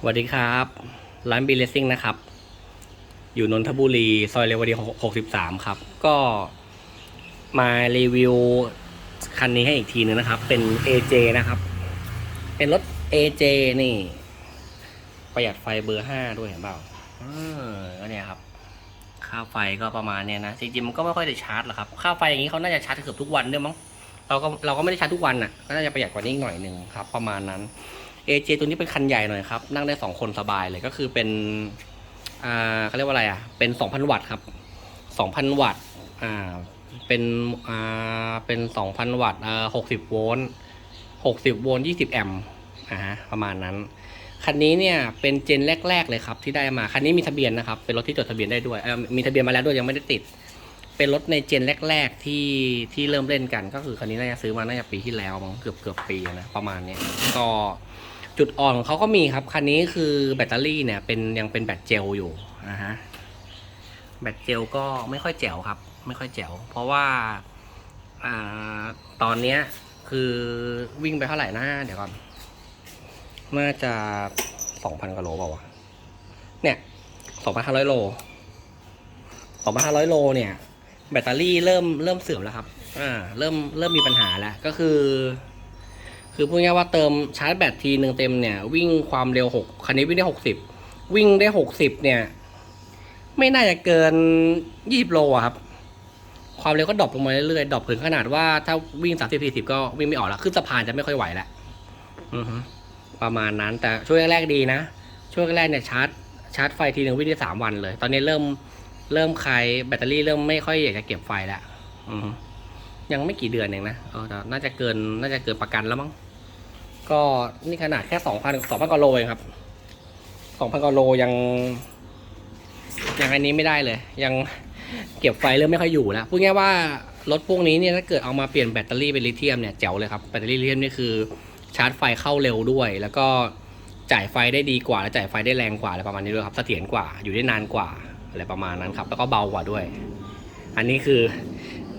สวัสดีครับ ร้านบีเลสซิ่งนะครับ อยู่นนทบุรี ซอยเรวดี63 ครับ ก็มารีวิวคันนี้ให้อีกทีนึงนะครับ เป็น AJ นะครับ เป็นรถ AJ นี่ ประหยัดไฟเบอร์ 5 ด้วยเห็นเปล่าเออก็เนี่ยครับ ค่าไฟก็ประมาณเนี้ยนะ จริงๆมันก็ไม่ค่อยได้ชาร์จหรอกครับ ค่าไฟอย่างนี้เขาน่าจะชาร์จเกือบทุกวันด้วยมั้ง เราก็เราก็ไม่ได้ชาร์จทุกวันน่ะ ก็น่าจะประหยัดกว่านี้อีกหน่อยหนึ่งครับ ประมาณนั้น AJ ตัวนี้เป็นคันใหญ่หน่อยครับ นั่งได้สองคนสบายเลยก็คือเป็นอ่าเขาเรียกว่าอะไรอะ เป็นสองพันวัตต์ครับสองพันวัตต์อ่าเป็นอ่าเป็นสองพันวัตต์อ่าหกสิบโวลต์หกสิบโวลต์ยี่สิบแอมป์อ่าฮะประมาณนั้น คันนี้เนี่ยเป็นเจนแรก ๆ เลยครับที่ได้มา คันนี้มีทะเบียนนะครับ เป็นรถที่จดทะเบียนได้ด้วยเออมีทะเบียนมาแล้วด้วยยังไม่ได้ติด เป็นรถในเจนแรก ๆ ที่ที่เริ่มเล่นกัน ก็คือคันนี้น่าจะซื้อมาน่าจะปีที่แล้วมั้งเกือบเกือบปีนะประมาณเนี้ก็ จุดอ่อนของเขาก็มีครับ คันนี้คือแบตเตอรี่เนี่ยเป็นยังเป็นแบตเจลอยู่นะฮะ แบตเจลก็ไม่ค่อยแจ๋วครับ ไม่ค่อยแจ๋ว เพราะว่าอ่าตอนเนี้ยคือวิ่งไปเท่าไหร่นะเดี๋ยวก่อน น่าจะสองพันกว่าโลเปล่าวะ เนี่ยสองพันห้าร้อยโลสองพันห้าร้อยโลเนี่ย แบตเตอรี่เริ่มเริ่มเสื่อมแล้วครับ อ่า เริ่มเริ่มมีปัญหาแล้ว ก็คือ คือพูดง่ายว่าเติมชาร์จแบตทีหนึ่งเต็มเนี่ย วิ่งความเร็วหกคันนี้วิ่งได้หกสิบวิ่งได้หกสิบเนี่ย ไม่น่าจะเกินยี่สิบโลครับ ความเร็วก็ดรอปลงมาเรื่อยๆดรอปถึงขนาดว่าถ้าวิ่งสามสิบสี่สิบก็วิ่งไม่ออกแล้วขึ้นสะพานจะไม่ค่อยไหวแล้วประมาณนั้นแต่ช่วงแรกๆดีนะ ช่วงแรกเนี่ยชาร์จชาร์จไฟทีหนึ่งวิ่งได้สามวันเลย ตอนนี้เริ่มเริ่มคลายแบตเตอรี่เริ่มไม่ค่อยอยากจะเก็บไฟแล้วยังไม่กี่เดือนเองนะเออน่าจะเกินน่าจะเกินประกันแล้วมั้ง ก็นี่ขนาดแค่สองพันสองพันกว่าโลเองครับสองพันกว่าโลยัง ยังอันนี้ไม่ได้เลย ยังเก็บไฟเริ่มไม่ค่อยอยู่แล้วพูดง่ายว่ารถพวกนี้เนี่ยถ้าเกิดเอามาเปลี่ยนแบตเตอรี่เป็นลิเธียมเนี่ยแจ๋วเลยครับแบตเตอรี่ลิเธียมนี่คือชาร์จไฟเข้าเร็วด้วย แล้วก็จ่ายไฟได้ดีกว่าและจ่ายไฟได้แรงกว่าอะไรประมาณนี้ด้วยครับเสถียรกว่าอยู่ได้นานกว่าอะไรประมาณนั้นครับ แล้วก็เบากว่าด้วย อันนี้คือ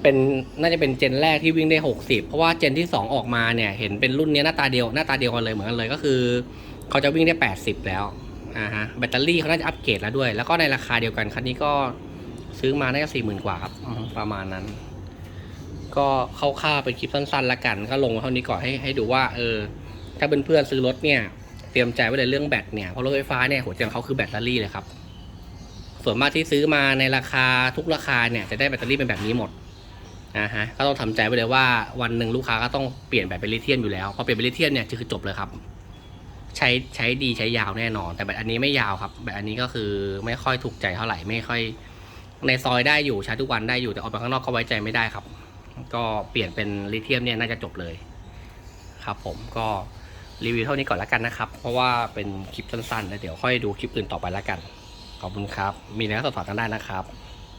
เป็นน่าจะเป็นเจนแรกที่วิ่งได้ 60 เพราะว่าเจนที่ 2 ออกมาเนี่ย เห็นเป็นรุ่นนี้หน้าตาเดียวหน้าตาเดียวกันเลยเหมือนกันเลยก็คือ เขาจะวิ่งได้ 80 แล้วอ่าฮะแบตเตอรี่เขาน่าจะอัปเกรดแล้วด้วย แล้วก็ในราคาเดียวกันคันนี้ก็ซื้อมาน่าจะสี่หมื่นกว่าครับประมาณนั้น ก็เข้าค่าเป็นคลิปสั้นๆละกัน ก็ลงเท่านี้ก่อนให้ให้ดูว่าเออ ถ้าเป็นเพื่อนๆซื้อรถเนี่ยเตรียมใจไว้เลยเรื่องแบตเนี่ยเพราะรถไฟฟ้าเนี่ยหัวใจของเขาคือแบตเตอรี่เลยครับ ส่วนมากที่ซื้อมาในราคาทุกราคาเนี่ยจะได้แบตเตอรี่เป็นแบบนี้หมด นะฮะก็ต้องทำใจไว้เลยว่าวันหนึ่งลูกค้าก็ต้องเปลี่ยนแบตเป็นลิเธียมอยู่แล้วพอเปลี่ยนเป็นลิเธียมเนี่ยคือจบเลยครับ ใช้ใช้ดีใช้ยาวแน่นอน แต่แบตอันนี้ไม่ยาวครับแบตอันนี้ก็คือไม่ค่อยถูกใจเท่าไหร่ไม่ค่อย ในซอยได้อยู่ใช้ทุกวันได้อยู่แต่ออกไปข้างนอกก็ไว้ใจไม่ได้ครับ ก็เปลี่ยนเป็นลิเธียมเนี่ยน่าจะจบเลยครับผมก็รีวิวเท่านี้ก่อนแล้วกันนะครับ เพราะว่าเป็นคลิปสั้นๆ แล้วเดี๋ยวค่อยดูคลิปอื่นต่อไปแล้วกัน ขอบคุณครับ มีอะไรก็สอบถามกันได้นะครับ